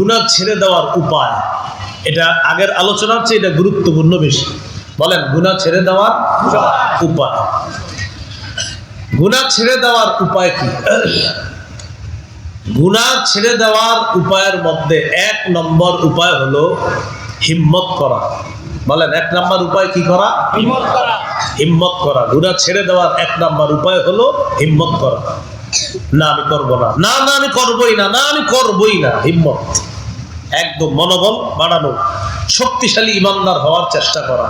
গুণা ছেড়ে দেওয়ার উপায়। এটা আগের আলোচনার চেয়ে এটা গুরুত্বপূর্ণ বেশি। বলেন গুণা ছেড়ে দেওয়ার উপায়। গুণা ছেড়ে দেওয়ার উপায় কি? গুণা ছেড়ে দেওয়ার উপায়ের মধ্যে এক নম্বর উপায় হলো হিম্মত করা। বলেন এক নম্বর উপায় কি করা? হিম্মত করা। হিম্মত করা। গুণা ছেড়ে দেওয়ার এক নম্বর উপায় হলো হিম্মত করা। না আমি করব না। না না আমি করবই না। না আমি করবই না। হিম্মত। একদম মনোবল বাড়ানো, শক্তিশালী ইমানদার হওয়ার চেষ্টা করা।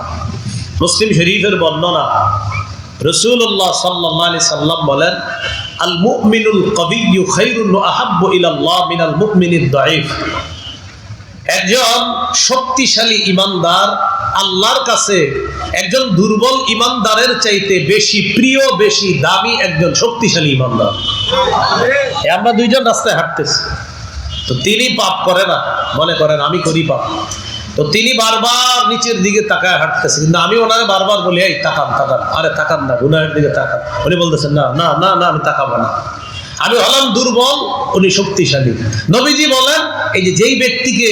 মুসলিম শরীফের বর্ণনা রসুল্লাহ সাল্লাহ আলি সাল্লাম বলেন আল একজন শক্তিশালী ইমানদার আল্লাহর কাছে একজন দুর্বল ইমানদারের চাইতে বেশি প্রিয়, বেশি দামি একজন শক্তিশালী ইমানদার। আমরা দুইজন রাস্তায় হাঁটতেছি। তো তিনি পাপ করে না। মনে করেন, আমি করি পাপ। তো তিনি বারবার নিচের দিকে তাকায় হাঁটতেছে। কিন্তু আমি ওনাকে বারবার বলি, এই, তাকান তাকান। আরে, তাকান না, গুনাহের দিকে তাকান। উনি বলতেছেন, না না না না, আমি তাকাবো না। আমি হলাম দুর্বল উনি শক্তিশালী। নবীজি বলেন এই যে যেই ব্যক্তিকে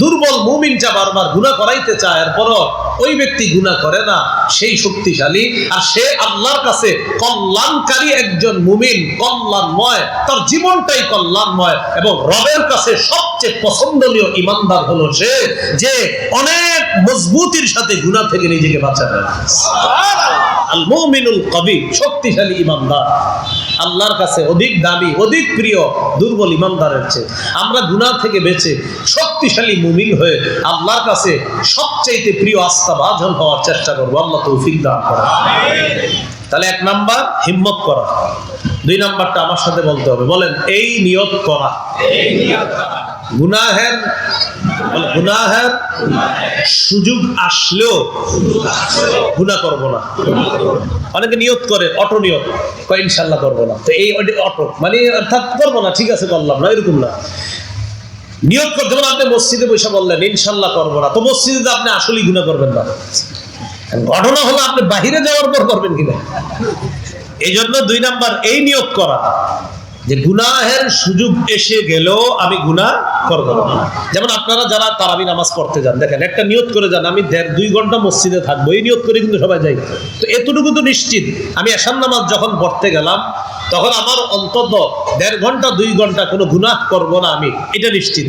দুর্বল মুমিনটা বারবার গুণা করাইতে চায় এরপরও ওই ব্যক্তি গুণা করে না সেই শক্তিশালী। আর সে আল্লাহর কাছে কল্যাণকারী একজন মুমিন কল্যাণময় তার জীবনটাই কল্যাণময় এবং রবের কাছে সবচেয়ে পছন্দনীয় ইমানদার হলো সে যে অনেক মজবুতির সাথে গুণা থেকে নিজেকে বাঁচাবে আল মুমিনুল কবি শক্তিশালী ইমানদার। আল্লাহর কাছে অধিক দামি অধিক প্রিয় দুর্বল ইমানদারের চেয়ে। আমরা গুনাহ থেকে বেঁচে শক্তিশালী মুমিন হয়ে আল্লাহর কাছে সবচাইতে প্রিয় আস্থা ভাজন হওয়ার চেষ্টা করব। আল্লাহ তৌফিক দান করা তাহলে এক নাম্বার হিম্মত করা। দুই নাম্বারটা আমার সাথে বলতে হবে। বলেন এই নিয়ত করা। গুনাহের গুনাহের সুযোগ আসলেও গুনাহ করব না। অনেকে নিয়ত করে, অটো নিয়ত, কয় ইনশাল্লাহ করব না। তো এই অটো মানে অর্থাৎ করব না, ঠিক আছে করলাম না, এরকম না। নিয়ত করতে যেমন আপনি মসজিদে বসে বললেন ইনশাল্লাহ করব না। তো মসজিদে আপনি আসলেই গুণা করবেন না। ঘটনা হলো আপনি বাহিরে যাওয়ার পর করবেন কিনা? এই জন্য দুই নাম্বার, এই নিয়োগ করা। যে গুনাহের সুযোগ এসে গেলেও আমি গুনাহ করব না। যেমন আপনারা যারা তারাবি নামাজ পড়তে যান, দেখেন, একটা নিয়ত করে যান, আমি দেড়, দুই ঘণ্টা মসজিদে থাকব, এই নিয়ত করে কিন্তু সবাই যাই। তো এতটুকু তো নিশ্চিত, আমি এসান নামাজ যখন পড়তে গেলাম, তখন আমার অন্তত দেড় ঘণ্টা, দুই ঘণ্টা কোনো গুনাহ করব না আমি, এটা নিশ্চিত।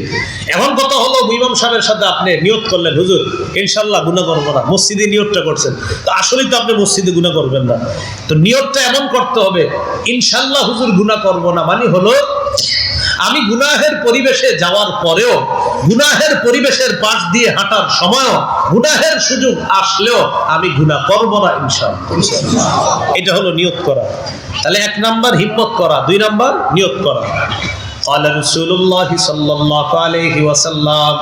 এখন কথা হলো ইমাম সাহেবের সাথে আপনি নিয়ত করলেন, হুজুর ইনশাল্লাহ গুনাহ করব না, মসজিদে নিয়তটা করছেন। তো আসলেই তো আপনি মসজিদে গুনাহ করবেন না। তো নিয়তটা এমন করতে হবে ইনশাল্লাহ হুজুর গুনাহ করব না মানে হলো আমি গুনাহের পরিবেশে যাওয়ার পরেও গুনাহের পরিবেশের পাশ দিয়ে হাঁটার সময়ও গুনাহের সুযোগ আসলেও আমি গুনাহ করবো না ইনশাল্লাহ এটা হলো নিয়ত করা তাহলে এক নাম্বার হিম্মত করা দুই নাম্বার নিয়ত করা قال رسول الله صلى الله عليه وسلم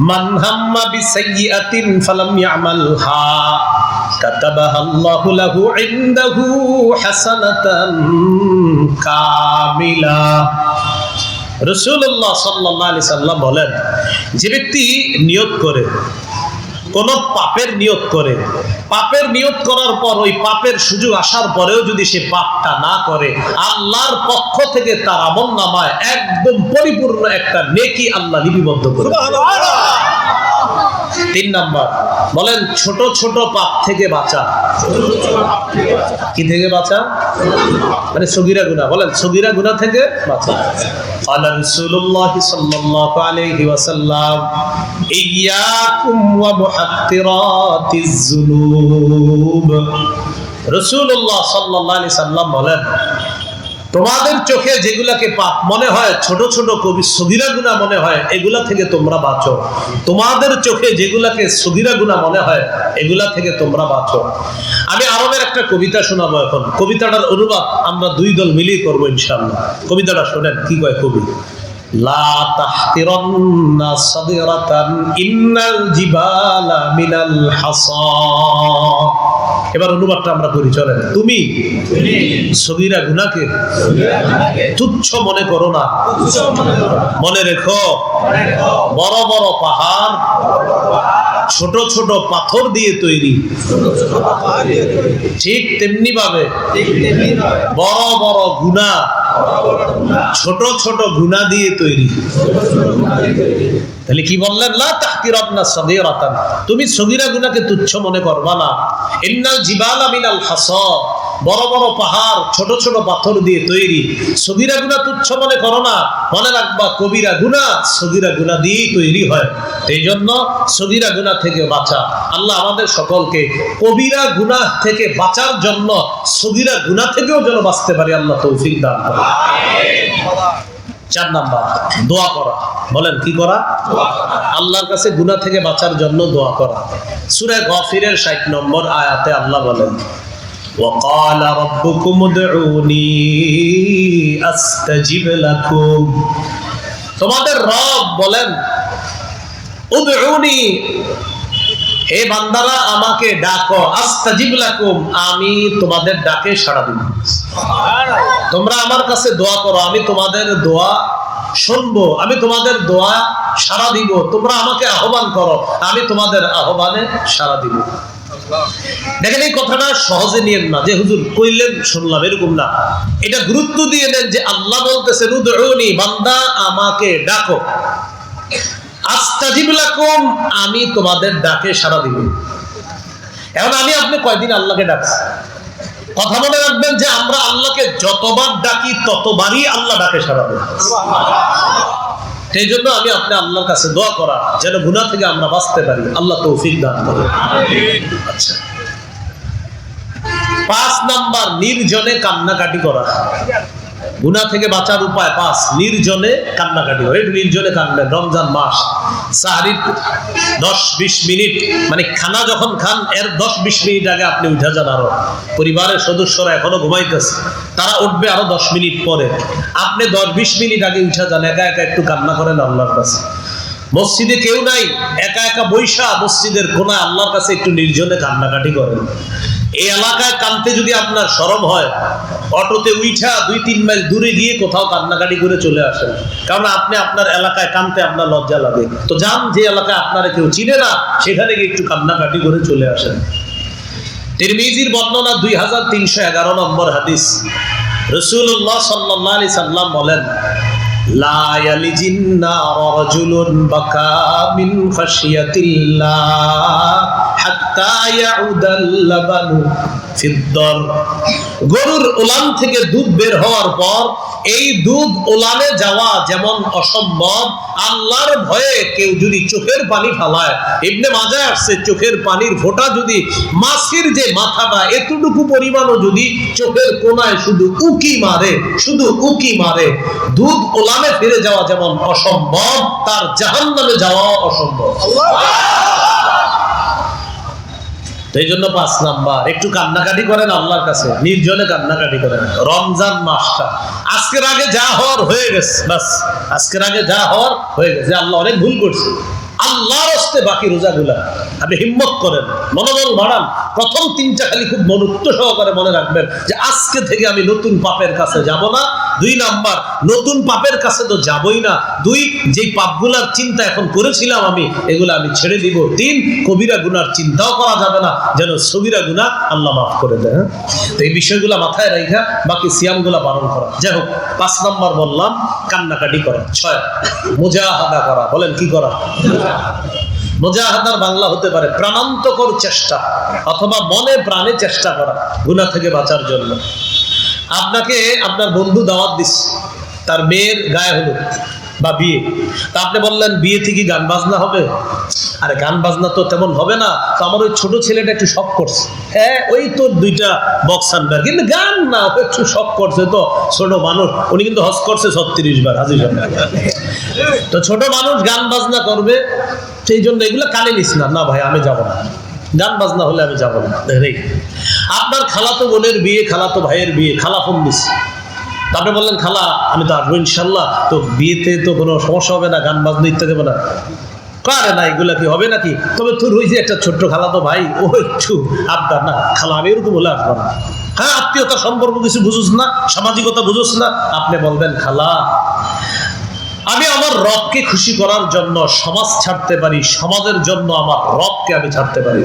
من هم بسيئة فلم يعملها كتبها الله له عنده حسنة كاملة রসুল্লাহ সাল্লাহ আলি সাল্লাম বলেন যে ব্যক্তি নিয়ত করে কোন পাপের নিয়ত করে পাপের নিয়ত করার পর ওই পাপের সুযোগ আসার পরেও যদি সে পাপটা না করে আল্লাহর পক্ষ থেকে তার আমল নামায় একদম পরিপূর্ণ একটা নেকি আল্লাহ লিপিবদ্ধ করে তিন নাম্বার বলেন ছোট ছোট পাপ থেকে বাঁচা কি থেকে বাঁচা মানে সগিরা গুনা বলেন সগিরা গুনা থেকে বাঁচা قال رسول الله صلى الله عليه وسلم إياكم ومحقرات الذنوب রসুল্লাহ সাল্লাহ আলি সাল্লাম বলেন তোমাদের চোখে যেগুলাকে পাপ মনে হয়, ছোট ছোট কবি সগিরা গুণা মনে হয়, এগুলা থেকে তোমরা বাঁচো। তোমাদের চোখে যেগুলাকে সগিরা গুণা মনে হয়, এগুলা থেকে তোমরা বাঁচো। আমি আরবের একটা কবিতা শোনাবো এখন। কবিতাটার অনুবাদ আমরা দুই দল মিলিয়ে করব ইনশাল্লাহ কবিতাটা শোনেন, কি কয় কবি? লা ইন্নাল জিবালা মিনাল হাসা। এবার অনুবাদটা আমরা করি, চলেন। তুমি সগিরা গুনাকে তুচ্ছ মনে করো না। মনে রেখো, বড় বড় পাহাড় ছোট ছোট পাথর দিয়ে তৈরি। ঠিক তেমনি ভাবে বড় বড় গুণা ছোট ছোট গুণা দিয়ে তৈরি। তাহলে কি বললেন? লা তাহকিরাতনা সগীরাতান। তুমি সগীরা গুনাহকে তুচ্ছ মনে করবা না। ইন্নাল জিবালা মিনাল হাসা। বড় বড় পাহাড়, ছোট ছোট পাথর দিয়ে তৈরি। সগীরা গুনাহ তুচ্ছ মনে করো না। মনে রাখবা, কবিরা গুনাহ সগীরা গুনাহ দিয়েই তৈরি হয়। এই জন্য সগীরা গুনাহ থেকে বাঁচা। আল্লাহ আমাদের সকলকে কবিরা গুনাহ থেকে বাঁচার জন্য সগীরা গুনাহ থেকেও যেন বাঁচতে পারি, আল্লাহ তৌফিক দান করে চার নাম্বার দোয়া করা বলেন কি করা আল্লাহর কাছে গুনাহ থেকে বাঁচার জন্য দোয়া করা সূরা গফিরের 60 নম্বর আয়াতে আল্লাহ বলেন وقال ربكم ادعوني استجب لكم তোমাদের রব বলেন উদউনি হে বান্দারা, আমাকে ডাকো। আস্তাজিব লাকুম আমি তোমাদের ডাকে সাড়া দিব। তোমরা আমার কাছে দোয়া করো, আমি তোমাদের দোয়া শুনব, আমি তোমাদের দোয়া সাড়া দিব। তোমরা আমাকে আহ্বান করো, আমি তোমাদের আহ্বানে সাড়া দিব। দেখেন এই কথাটা সহজে নিয়েন না, যে হুজুর কইলেন, শুনলাম, এরকম না। এটা গুরুত্ব দিয়ে নেন যে আল্লাহ বলতেছেন বান্দা, আমাকে ডাকো। আস্তাজিব লাকুম আমি তোমাদের ডাকে সাড়া দিব। এখন আমি আপনি কয়দিন আল্লাহকে ডাকছি? কথা মনে রাখবেন যে আমরা আল্লাহকে যতবার ডাকি, ততবারই আল্লাহ ডাকে সাড়া দেয়। সেই জন্য আমি আপনি আল্লাহর কাছে দোয়া করা, যেন গুনাহ থেকে আমরা বাঁচতে পারি। আল্লাহ তৌফিক দান করে আচ্ছা। পাঁচ নাম্বার, নির্জনে কান্নাকাটি করা। গুনাহ থেকে বাঁচার উপায় পাঁচ, নির্জনে কান্নাকাটি করা। নির্জনে কান্দেন রমজান মাস, সাহারির দশ বিশ মিনিট মানে খানা যখন খান, এর দশ বিশ মিনিট আগে আপনি উঠে যান আরও। পরিবারের সদস্যরা এখনও ঘুমাইতেছে, তারা উঠবে আরও দশ মিনিট পরে। আপনি দশ বিশ মিনিট আগে উঠে যান, একা একা একটু কান্না করেন আল্লাহর কাছে। মসজিদে কেউ নাই, একা একা বৈশা মসজিদের কোনায় আল্লাহর কাছে একটু নির্জনে কান্নাকাটি করেন। এই এলাকায় কানতে যদি আপনার সরম হয়, অটোতে উইঠা দুই তিন মাইল দূরে গিয়ে কোথাও কান্নাকাটি করে চলে আসেন। কারণ আপনি আপনার এলাকায় কানতে আপনার লজ্জা লাগে। তো যান, যে এলাকায় আপনারা কেউ চিনে না, সেখানে গিয়ে একটু কান্নাকাটি করে চলে আসেন। তিরমিজির বর্ণনা দুই হাজার তিনশো এগারো নম্বর হাদিস। রসুল্লাহ সাল্লাহ আলি সাল্লাম বলেন লা ইয়ালিজিন নার রাজুলুন বাকা মিন খাশিয়াতিল্লাহ হাত্তা ইয়াউদাল লাবানু ফিদ্দর। গরুর উলান থেকে দুধ বের হওয়ার পর এই দুধ যাওয়া যেমন অসম্ভব, আল্লাহর ভয়ে কেউ যদি চোখের পানি ফালায় ইবনে মাজায় আসছে, চোখের পানির ফোঁটা যদি মাছির যে মাথাটা, এতটুকু পরিমাণও যদি চোখের কোনায় শুধু উকি মারে, শুধু উকি মারে, দুধ ওলানে ফিরে যাওয়া যেমন অসম্ভব, তার জাহান নামে যাওয়া অসম্ভব। এই জন্য পাঁচ নাম্বার, একটু কান্নাকাটি করেন আল্লাহর কাছে, নির্জনে কান্নাকাটি করেন। রমজান মাসটা, আজকের আগে যা হওয়ার হয়ে গেছে বাস আজকের আগে যা হওয়ার হয়ে গেছে। আল্লাহ অনেক ভুল করছে। আল্লাহর হস্তে বাকি রোজাগুলা। আপনি হিম্মত করেন, মনোবল বাড়ান। প্রথম তিনটা খালি খুব মনুত্ব সহকারে মনে রাখবেন যে আজকে থেকে আমি নতুন পাপের কাছে যাব না। দুই নাম্বার, নতুন পাপের কাছে তো যাবই না। দুই, যেই পাপগুলার চিন্তা এখন করেছিলাম আমি, এগুলো আমি ছেড়ে দিব। তিন, কবিরা গুনার চিন্তাও করা যাবে না, যেন সবিরা গুনা আল্লাহ মাফ করে দেয় হ্যাঁ? তো এই বিষয়গুলো মাথায় রাখা বাকি সিয়ামগুলা পালন করা। যাই হোক, পাঁচ নাম্বার বললাম, কান্নাকাটি করা। ছয়, মুজাহাদা করা। বলেন কি করা? মুজাহাদার বাংলা হতে পারে, প্রাণান্তকর চেষ্টা অথবা মনে প্রাণে চেষ্টা করা গুণা থেকে বাঁচার জন্য। আপনাকে আপনার বন্ধু দাওয়াত দিস তার মেয়ের গায়ে হলো বা বিয়ে? তা আপনি বললেন, বিয়ে থেকে গান বাজনা হবে? আরে গান বাজনা তো তেমন হবে না। তো আমার ওই ছোট ছেলেটা একটু শখ করছে। হ্যাঁ ওই তো দুইটা বক্স আনবে কিন্তু গান না একটু শখ করছে তো। ছোট মানুষ, উনি কিন্তু হজ করছে ছত্রিশ বার হাজির তো ছোট মানুষ গান বাজনা করবে, সেই জন্য এগুলো কানে নিস না। না ভাই, আমি যাব না। গান বাজনা হলে আমি যাব না। আপনার খালাতো বোনের বিয়ে, খালাতো ভাইয়ের বিয়ে খালা ফোন দিস তারপরে বললেন, খালা, আমি তো আসব ইনশাল্লাহ। তো বিয়েতে তো কোনো সমস্যা হবে না, গান বাজনা ইত্যাদি হবে না। কারে না এগুলা কি হবে নাকি? তবে তোর যে একটা ছোট্ট খালা তো ভাই, ও একটু আবদার না। খালা, আমি এরকম বলে আসব না। হ্যাঁ আত্মীয়তার সম্পর্ক কিছু বুঝুস না, সামাজিকতা বুঝুস না। আপনি বলবেন, খালা, আমি আমার রবকে খুশি করার জন্য সমাজ ছাড়তে পারি, সমাজের জন্য আমার রবকে আমি ছাড়তে পারি।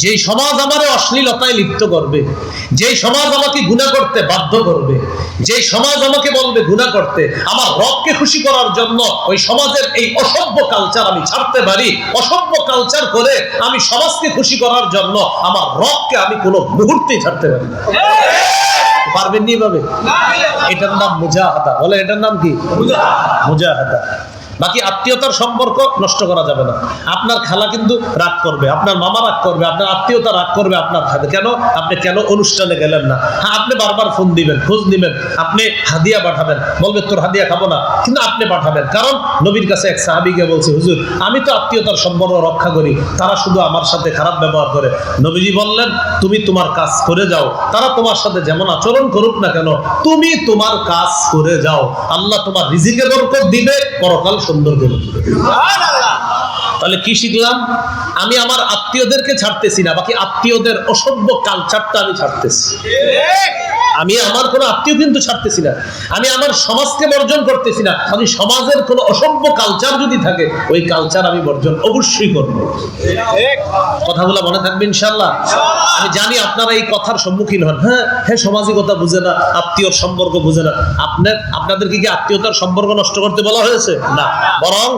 যে সমাজ আমারে অশ্লীলতায় লিপ্ত করবে যে সমাজ আমাকে গুণা করতে বাধ্য করবে যে সমাজ আমাকে বলবে গুণা করতে আমার রবকে খুশি করার জন্য ওই সমাজের এই অসভ্য কালচার আমি ছাড়তে পারি অসভ্য কালচার করে আমি সমাজকে খুশি করার জন্য আমার রবকে আমি কোনো মুহূর্তেই ছাড়তে পারি না। পারবেন নি এভাবে? এটার নাম মুজাহাদা। বলে এটার নাম কি? মুজাহাদা। বাকি আত্মীয়তার সম্পর্ক নষ্ট করা যাবে না। আপনার খালা কিন্তু রাগ করবে, আপনার মামা রাগ করবে, আপনার আত্মীয়তা রাগ করবে, আপনার কেন? আপনি কেন অনুষ্ঠানে গেলেন না? হ্যাঁ আপনি বারবার ফোন দিবেন, খোঁজ দিবেন আপনি হাদিয়া পাঠাবেন, বলবে, তোর হাদিয়া খাব না। কিন্তু আপনি পাঠাবেন, কারণ নবীর কাছে এক সাহাবিকে বলছে, হুজুর, আমি তো আত্মীয়তার সম্পর্ক রক্ষা করি, তারা শুধু আমার সাথে খারাপ ব্যবহার করে। নবীজি বললেন, তুমি তোমার কাজ করে যাও, তারা তোমার সাথে যেমন আচরণ করুক না কেন, তুমি তোমার কাজ করে যাও। আল্লাহ তোমার রিজিকে বরকত দিবে, পরকাল সুন্দর দিল তাহলে কি শিখলাম? আমি আমার আত্মীয়দেরকে ছাড়তেছি না বাকি আত্মীয়দের অসভ্য কালচারটা আমি ছাড়তেছি। আমি আমার কোনো আত্মীয় কিন্তু ছাড়তেছি না। আমি আমার সমাজকে বর্জন করতেছি না। আমি সমাজের কোনো অসভ্য কালচার যদি থাকে, ওই কালচার আমি বর্জন অবশ্যই করব। কথাগুলো মনে থাকবে ইনশাল্লাহ আমি জানি আপনারা এই কথার সম্মুখীন হন। হ্যাঁ হ্যাঁ সামাজিকতা বুঝে না, আত্মীয়র সম্পর্ক বুঝে না। আপনার, আপনাদেরকে কি আত্মীয়তার সম্পর্ক নষ্ট করতে বলা হয়েছে? না। বরং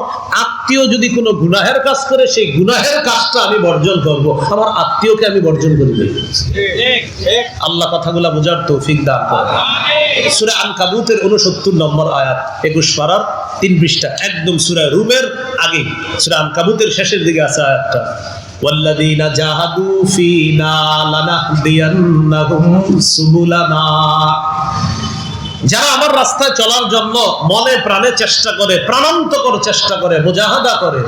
আত্মীয় যদি কোনো গুনাহের কাজ করে সেই গুনাহের কাজটা আমি বর্জন করব আমার আত্মীয়কে আমি বর্জন করে দেব আল্লাহ কথাগুলা বোঝার তৌফিক দান করে সুরা আল কাবুতের উনসত্তর নম্বর আয়াত একুশ পাড়ার তিন পৃষ্ঠা একদম সুরা রুমের আগে সুরা আল কাবুতের শেষের দিকে আছে আয়াতটা والذين جاهدوا فينا لنهدينهم سبلنا যারা আমার রাস্তায় চলার জন্য মনে প্রাণে চেষ্টা করে, প্রাণান্তকর চেষ্টা করে, মুজাহাদা করে,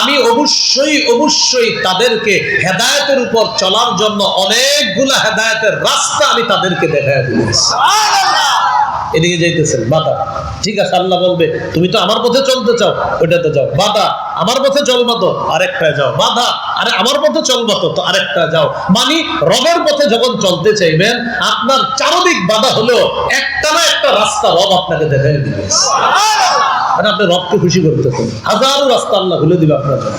আমি অবশ্যই অবশ্যই তাদেরকে হেদায়তের উপর চলার জন্য অনেকগুলা হেদায়তের রাস্তা আমি তাদেরকে দেখায় দিয়েছি। এদিকে যাইতেছেন, বাধা। ঠিক আছে, আল্লাহ বলবে, তুমি তো আমার পথে চলতে চাও, ওইটাতে যাও। বাধা, আমার পথে চলবা তো, আরেকটায় যাও। বাধা, আরে আমার পথে চলবা তো তো আরেকটা যাও। মানে রবের পথে যখন চলতে চাইবেন, আপনার চারদিক বাধা হলেও একটা না একটা রাস্তা রব আপনাকে দেখাই দিবে। মানে আপনি রবকে খুশি করতেছেন। হাজারো রাস্তা আল্লাহ খুলে দিবে আপনার জন্য।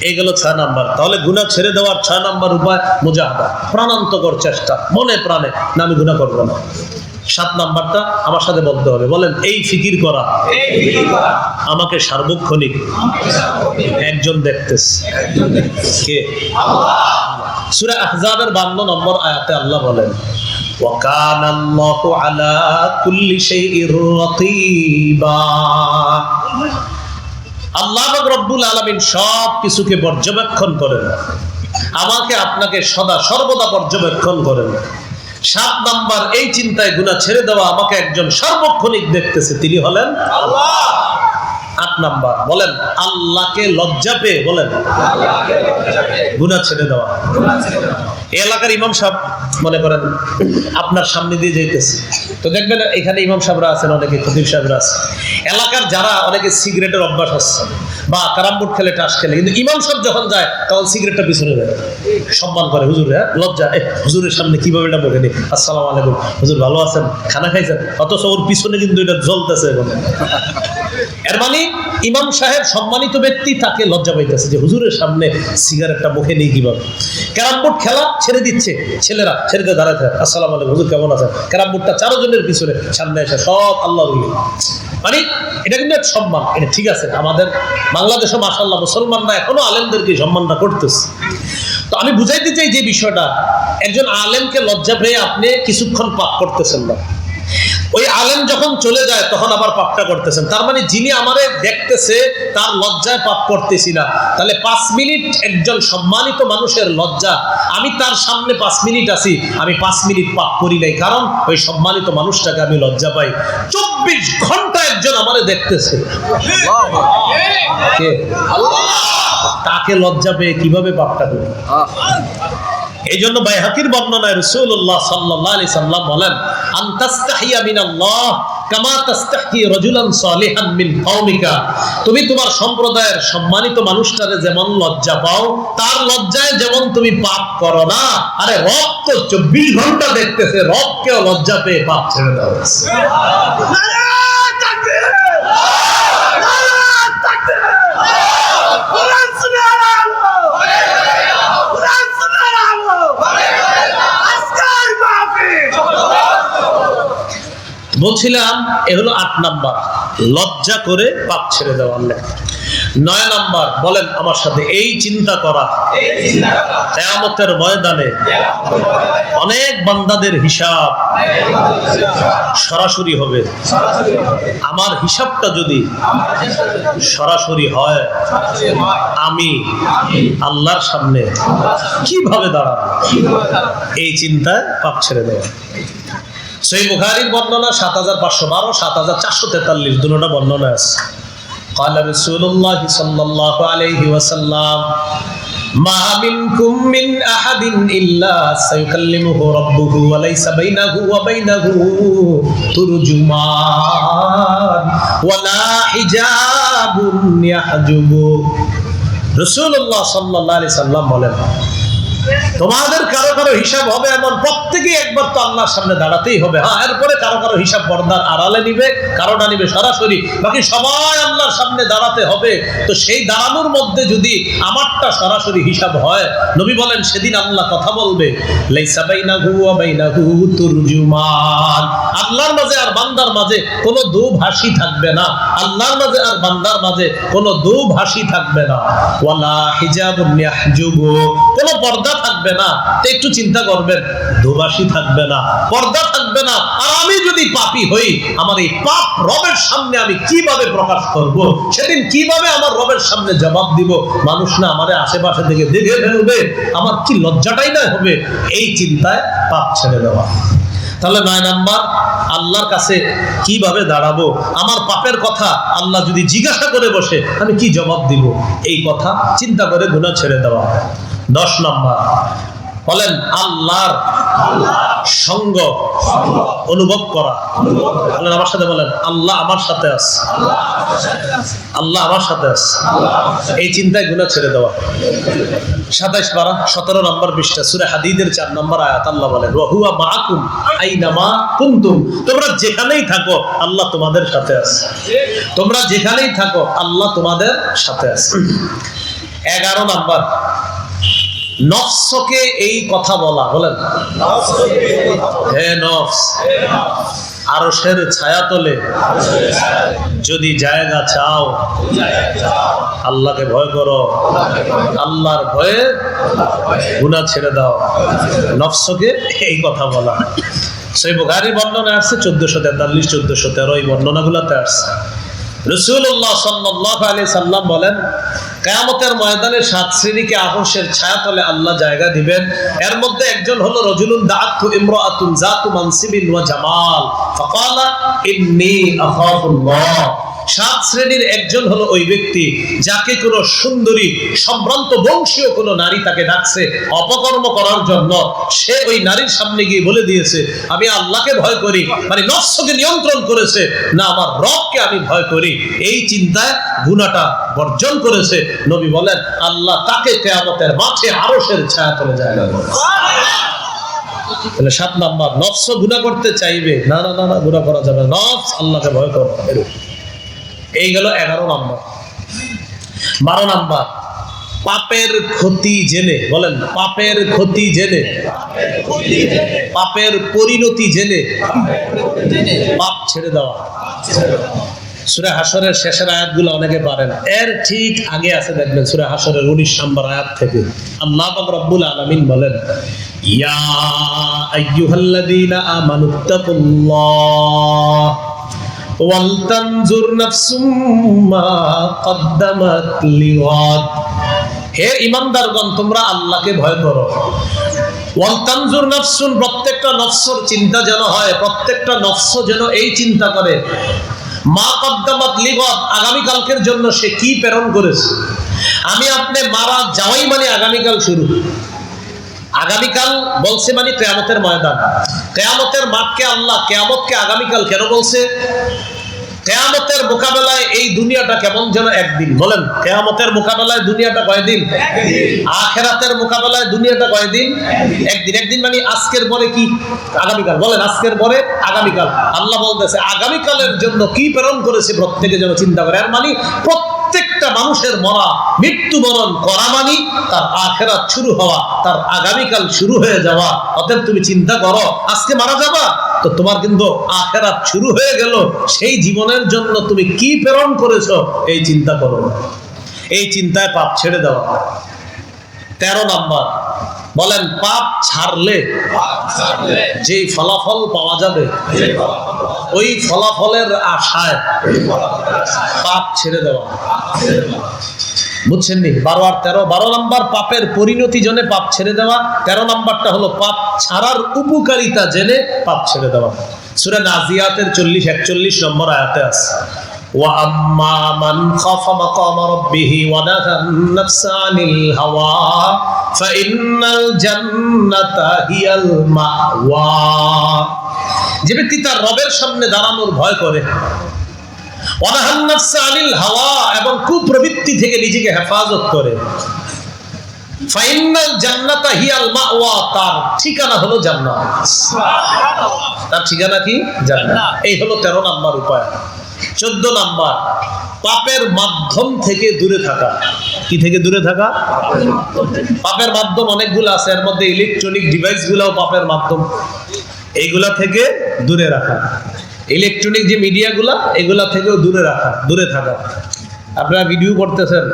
এই গেল ছয় নাম্বার। তাহলে গুণা ছেড়ে দেওয়ার ছয় নাম্বার উপায় মুজাহাদা। প্রাণান্তকর চেষ্টা। মনে প্রাণে। না, আমি গুণা করব না। সাত নাম্বারটা আমার সাথে বলতে হবে বলেন এই ফিকির করা আমাকে সার্বক্ষণিক একজন দেখতেছে কে সূরা আহজাবের 52 নম্বর আয়াতে আল্লাহ বলেন وكان الله على كل شيء رقيبا আল্লাহ পাক রব্বুল আলামিন সব কিছুকে পর্যবেক্ষণ করেন আমাকে আপনাকে সদা সর্বদা পর্যবেক্ষণ করেন সাত নাম্বার, এই চিন্তায় গুণা ছেড়ে দেওয়া আমাকে একজন সার্বক্ষণিক দেখতেছে, তিনি হলেন আল্লাহ। আট নাম্বার, বলেন, আল্লাহকে লজ্জা পেয়ে, বলেন গুণা ছেড়ে দেওয়া। এলাকার ইমাম সাহেব মনে করেন, আপনার সামনে দিয়ে যাইতেছে। তো দেখবেন, এখানে ইমাম সাহেবরা আছেন, অনেকে খতিব সাহেবরা আছে। এলাকার যারা, অনেকে সিগারেটের অভ্যাস আছে। বা কারামবোর্ড খেলে টাস খেলে। কিন্তু ইমাম সাহেব যখন যায়, তখন সিগারেটটা পিছনে যায় সম্মান করে, হুজুর হ্যাঁ? লজ্জা। এ, হুজুরের সামনে কীভাবে এটা মুখে নেই আসসালামু আলাইকুম। হুজুর, ভালো আছেন? খানা খাইছেন? অথচ ওর পিছনে কিন্তু এটা জ্বলতেছে এখন। এর মানে ইমাম সাহেব সম্মানিত ব্যক্তি, তাকে লজ্জা পাইতেছে যে হুজুরের সামনে সিগারেটটা মুখে নেই কীভাবে? ক্যারাম বোর্ড খেলা ছেড়ে দিচ্ছে ছেলেরা, ছেড়ে দিয়ে দাঁড়াতে আসসালাম আলাইকুম, হুজুর, কেমন আছেন? ক্যারাম বোর্ডটা চারো জনের পিছনে, সামনে এসে সব আল্লাহ মানে এটা কিন্তু এক সম্মান। এটা ঠিক আছে, আমাদের বাংলাদেশে মাসাল্লাহ মুসলমানরা এখনও আলেমদেরকে সম্মানটা করতেছে। তো আমি বুঝাইতে চাই যে বিষয়টা, একজন আলেমকে লজ্জা পেয়ে আপনি কিছুক্ষণ পাপ করতেছেন না। ওই আলেম যখন চলে যায়, তখন আবার পাপটা করতেছেন। তার মানে যিনি আমারে দেখতেছে, তার লজ্জায় পাপ করতেছি না। তাহলে পাঁচ মিনিট একজন সম্মানিত মানুষের লজ্জা। আমি তার সামনে পাঁচ মিনিট আছি, আমি পাঁচ মিনিট পাপ করি নাই। কারণ ওই সম্মানিত মানুষটাকে আমি লজ্জা পাই। চব্বিশ ঘণ্টা একজন আমারে দেখতেছে। তাকে লজ্জা পেয়ে কীভাবে পাপটা করি? এই জন্য বাইহাকির বর্ণনায় রসুল্লাহ সাল্লাহ বলেন, আন্তাস্তাহিয়া কামা তাস্তাহকি রাজুলান সালিহান মিন কওমিকা। তুমি তোমার সম্প্রদায়ের সম্মানিত মানুষটারে যেমন লজ্জা পাও, তার লজ্জায় যেমন তুমি পাপ করো না। আরে রব তো চব্বিশ ঘণ্টা দেখতেছে, রবকেও লজ্জা পেয়ে পাপ ছেড়ে দাও বলছিলাম, এ হলো আট নাম্বার। লজ্জা করে পাপ ছেড়ে দেওয়ার আল্লাহ নয় নাম্বার, বলেন আমার সাথে, এই চিন্তা করা। কেয়ামতের ময়দানে অনেক বান্দাদের হিসাব সরাসরি হবে। আমার হিসাবটা যদি সরাসরি হয়, আমি আল্লাহর সামনে কীভাবে দাঁড়াবো? এই চিন্তায় পাপ ছেড়ে দেওয়া। সেই বুখারির বর্ণনা সাত হাজার পাঁচশো বারো সাত হাজার চারশো তেতাল্লিশ দুটোটা বর্ণনা আছে قال رسول الله صلى الله عليه وسلم ما منكم من أحد إلا سيكلمه ربه وليس بينه وبينه ترجمان ولا حجاب يحجبه رسول الله صلى الله عليه وسلم বলেন তোমাদের কারও কারও হিসাব হবে এমন, প্রত্যেকেই একবার তো আল্লাহর সামনে দাঁড়াতেই হবে। হ্যাঁ এরপরে কারও কারও হিসাব পর্দার আড়ালে নিবে কারোটা নিবে সরাসরি। বাকি সবাই আল্লাহর সামনে দাঁড়াতে হবে। তো সেই দাঁড়ানোর মধ্যে যদি আমারটা সরাসরি হিসাব হয়, নবী বলেন, সেদিন আল্লাহ কথা বলবে আল্লাহর মাঝে আর বান্দার মাঝে কোনো দুভাষী থাকবে না। আল্লাহর মাঝে আর বান্দার মাঝে কোনো দুভাষী থাকবে না। ওয়ালা ইয়াহজুবু। কোনো পর্দা থাকবে না একটু চিন্তা করবেন দুভাষী থাকবে না, পর্দা থাকবে না, আর আমি যদি পাপী হই, আমার এই পাপ রবের সামনে আমি কীভাবে প্রকাশ করব? সেদিন কীভাবে আমার রবের সামনে জবাব দিব? মানুষ না আমারে আশেপাশে থেকে দেখে ফেলবে, আমার কি লজ্জাটাই না হবে? এই চিন্তায় পাপ ছেড়ে দেওয়া। তাহলে নয় নাম্বার, আল্লাহর কাছে কীভাবে দাঁড়াবো? আমার পাপের কথা আল্লাহ যদি জিজ্ঞাসা করে বসে, আমি কি জবাব দিব? এই কথা চিন্তা করে গুণা ছেড়ে দেওয়া। দশ নম্বর। বলেন, আল্লাহর সঙ্গ অনুভব করা। বলেন আমার সাথে বলেন, আল্লাহ আমার সাথে আছে আল্লাহ আমার সাথে আছে এই চিন্তায় গুণা ছেড়ে দেওয়া। সাতাইশ পারা সতেরো নম্বর পৃষ্ঠা, সুরে হাদিদের চার নম্বর আয়াত, আল্লাহ বলেন ওহুয়া মাকুম আইনামা কুনতুম। তোমরা যেখানেই থাকো, আল্লাহ তোমাদের সাথে আছে তোমরা যেখানেই থাকো, আল্লাহ তোমাদের সাথে আছে এগারো নাম্বার নফসকে এই কথা বলা, বলেন। হে নফস ছায়া তলে যদি জায়গা চাও, আল্লাহকে ভয় করো। আল্লাহর ভয়ে গুনাহ ছেড়ে দাও। নফসকে এই কথা বলা। সেই বুখারি বর্ণনা আসছে, চোদ্দশো তেতাল্লিশ, চোদ্দশো তেরো এই বর্ণনাগুলোতে আসছে। রসুল্লাহ সাল্লাহ আলি সাল্লাম বলেন, কেয়ামতের ময়দানে সাত শ্রেণীকে আহসের ছায়াতলে আল্লাহ জায়গা দিবেন। এর মধ্যে একজন হলো রজুলুন দাআতু জামাল। সাত শ্রেণির একজন হলো ওই ব্যক্তি যাকে কোনো সুন্দরী, সম্ভ্রান্ত বংশীয় কোনো নারী তাকে ডাকছে অপকর্ম করার জন্য। সে ওই নারীর সামনে গিয়ে বলে দিয়েছে, আমি আল্লাহকে ভয় করি মানে নফসকে নিয়ন্ত্রণ করেছে। না, আমার রবকে আমি ভয় করি। এই চিন্তায় গুণাটা বর্জন করেছে। নবী বলেন, আল্লাহ তাকে কেয়ামতের মাঠে আরশের ছায়া তলে যায় তাহলে সাত নাম্বার, নফস গুণা করতে চাইবে? না না না না গুণা করা যাবে নফস আল্লাহকে ভয় করো এই গেল এগারো নাম্বার। বারো নাম্বার, পাপের ক্ষতি জেনে, বলেন, পাপের ক্ষতি জেনে, পাপের পরিণতি জেনে, পাপ ছেড়ে দেওয়া। সুরে হাসরের শেষের আয়াতগুলো অনেকে পারেন। এর ঠিক আগে আছে, দেখবেন, সুরে হাসরের উনিশ নম্বর আয়াত থেকে। আল্লাহ রব্বুল আলামিন বলেন, ইয়া আইয়ুহাল্লাযীনা আমানুত্তাকুল্লাহ ওয়ালতানজুর নাফসুম কদ্দামাত লিগাদ হে ইমানদারগণ, তোমরা আল্লাহকে ভয় করো। ওয়ালতানজুর নাফসুন, প্রত্যেকটা নফসর চিন্তা যেন হয়, প্রত্যেকটা নফস যেন এই চিন্তা করে। মা কদ্দামাত লিগত আগামীকালকের জন্য সে কি প্রেরণ করেছে? আমি আপনি মারা যাওয়াই মানে আগামীকাল শুরু। আগামীকাল বলছে মানে কেয়ামতের ময়দান। কেয়ামতের মাঠকে আল্লাহ কেয়ামতকে আগামীকাল কেন বলছে? কেয়ামতের মোকাবেলায় এই দুনিয়াটা কেমন যেন একদিন। বলেন কেয়ামতের মোকাবেলায় দুনিয়াটা কয়দিন? আখেরাতের মোকাবেলায় দুনিয়াটা কয়দিন? একদিন। একদিন। মানে আজকের পরে কি? আগামীকাল। বলেন আজকের পরে আগামীকাল। আল্লাহ বলতেছে আগামীকালের জন্য কি প্রেরণ করেছে প্রত্যেকে যেন চিন্তা করে। আর মানে প্রত্যেকটা মানুষের মরা মৃত্যুবরণ করা মানি তার আখেরাত শুরু হওয়া তার আগামীকাল শুরু হয়ে যাওয়া। অতএব তুমি চিন্তা করো আজকে মারা যাবা? তো তোমার কিন্তু আখেরাত শুরু হয়ে গেল। সেই জীবনের জন্য তুমি কি প্রেরণ করেছ এই চিন্তা করো এই চিন্তায় পাপ ছেড়ে দেওয়া তেরো নাম্বার বলেন পাপ ছাড়লে যে ফলাফল পাওয়া যাবে। ওই ফলাফলের আশায় পাপ ছেড়ে দেওয়া বুঝছেন নি বারো আর তেরো বারো নাম্বার পাপের পরিণতি জেনে পাপ ছেড়ে দেওয়া তেরো নাম্বারটা হলো পাপ ছাড়ার উপকারিতা জেনে পাপ ছেড়ে দেওয়া সুরে নাজিয়াতের চল্লিশ একচল্লিশ নম্বর আয়াতে আছে وأما من خاف مقام ربه ونهى النفس عن الهوى فإن الجنة هي المأوى যে ব্যক্তি তার রবের সামনে দাঁড়ানোর ভয় করে। নাফসা হাওয়া এবং কুপ্রবৃত্তি থেকে নিজেকে হেফাজত করে। ফাইনাল জান্নাতা হিয়াল তার ঠিকানা হলো জান্নাত। তার ঠিকানা কি? জান্নাত। এই হলো তেরো নাম্বার উপায়। চোদ্দ নাম্বার, পাপের মাধ্যম থেকে দূরে থাকা। কি থেকে দূরে থাকা? পাপের মাধ্যম অনেকগুলো আছে, এর মধ্যে ইলেকট্রনিক ডিভাইস গুলাও পাপের মাধ্যম। এইগুলা থেকে দূরে রাখা। ইলেকট্রনিক যে মিডিয়াগুলা এগুলা থেকেও দূরে রাখা, দূরে থাকা। আপনারা ভিডিও করতেছেন।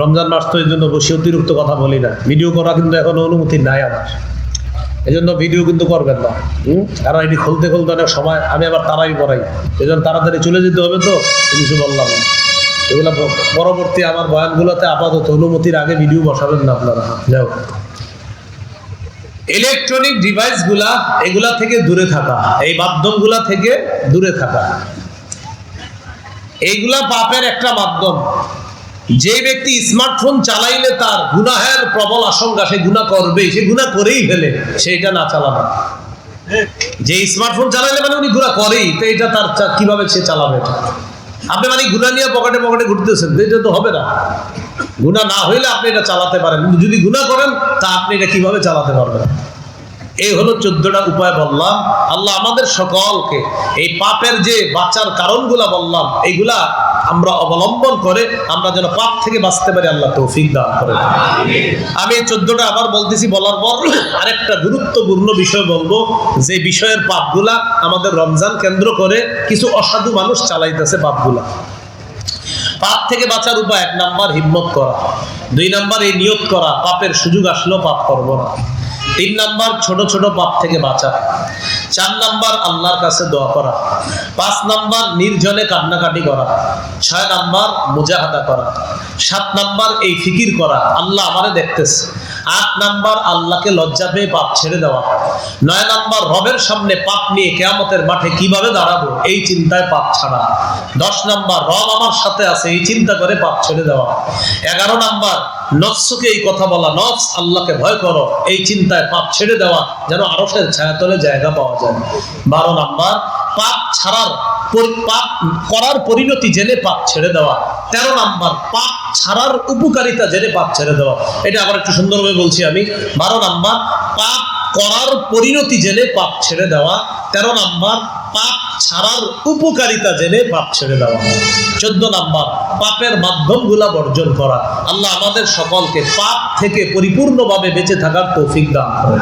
রমজান মাস তো এই জন্য বেশি অতিরিক্ত কথা বলি না। ভিডিও করা কিন্তু এখন অনুমতি নাই আমার। এই জন্য ভিডিও কিন্তু করবেন না? কারণ এটি খুলতে খুলতে অনেক সময় আমি আবার তারাই করাই এই জন্য তাড়াতাড়ি চলে যেতে হবে তো কিছু বললাম। এগুলো পরবর্তী আমার বয়ানগুলোতে আপাতত অনুমতির আগে ভিডিও বসাবেন না আপনারা। যাও ইলেকট্রনিক ডিভাইসগুলা এগুলা থেকে দূরে থাকা, এই মাধ্যমগুলা থেকে দূরে থাকা। এইগুলা পাপের একটা মাধ্যম। যে ব্যক্তি স্মার্টফোন চালাইলে তার গুনাহের প্রবল আশঙ্কা, সে গুনাহ করবে সে গুনাহ করেই ফেলে সেটা না চালাবে। যে স্মার্টফোন চালাইলে মানে উনি গুনাহ করেই, তো এটা তার কীভাবে সে চালাবে? আপনি মানে গুনাহ নিয়ে পকেটে পকেটে ঘুরতেছেন এটা তো হবে না। গুনাহ না হইলে আপনি এটা চালাতে পারেন। কিন্তু যদি গুনাহ করেন, তা আপনি এটা কীভাবে চালাতে পারবেন? এই হলো চোদ্দটা উপায় বললাম। আল্লাহ আমাদের সকলকে এই পাপের যে বাঁচার কারণগুলা বললাম এইগুলা আমরা অবলম্বন করে আমরা যেন পাপ থেকে বাঁচতে পারি, আল্লাহ তৌফিক দান করে। আমি এই চোদ্দটা আবার বলতেছি, বলার পর আরেকটা গুরুত্বপূর্ণ বিষয় বলব। যে বিষয়ের পাপগুলা আমাদের রমজান কেন্দ্র করে কিছু অসাধু মানুষ চালাইতেছে পাপগুলা। পাপ থেকে বাঁচার উপায়, এক নাম্বার হিম্মত করা, দুই নাম্বার এই নিয়োগ করা, পাপের সুযোগ আসলেও পাপ করব না। তিন নাম্বার ছোট ছোট পাপ থেকে বাঁচা। চার নাম্বার আল্লাহর কাছে দোয়া করা। পাঁচ নাম্বার নির্জনে কান্নাকাটি করা। ছয় নাম্বার মুজাহাদা করা। সাত নাম্বার এই ফিকির করা। আল্লাহ আমারে দেখতেছে। আট নাম্বার আল্লাহকে লজ্জা পেয়ে পাপ ছেড়ে দেওয়া। নয় নাম্বার রবের সামনে পাপ নিয়ে কেয়ামতের মাঠে কীভাবে দাঁড়াবো, এই চিন্তায় পাপ ছাড়া। দশ নাম্বার রব আমার সাথে আছে, এই চিন্তা করে পাপ ছেড়ে দেওয়া। এগারো নাম্বার নফসকে এই কথা বলা, নফস আল্লাহকে ভয় করো, এই চিন্তায় পাপ ছেড়ে দেওয়া, যেন আরসের ছায়াতলে জায়গা পাওয়া যায়। বারো নাম্বার, পাপ ছাড়ার পাপ করার পরিণতি জেনে পাপ ছেড়ে দেওয়া। তেরো নাম্বার, পাপ ছাড়ার উপকারিতা জেনে পাপ ছেড়ে দেওয়া। এটা আবার একটু সুন্দরভাবে বলছি আমি। বারো নাম্বার, পাপ করার পরিণতি জেনে পাপ ছেড়ে দেওয়া। তেরো নাম্বার, পাপ ছাড়ার উপকারিতা জেনে পাপ ছেড়ে দেওয়া। চোদ্দ নাম্বার, পাপের মাধ্যমগুলা বর্জন করা। আল্লাহ আমাদের সকলকে পাপ থেকে পরিপূর্ণভাবে বেঁচে থাকার তৌফিক দান করে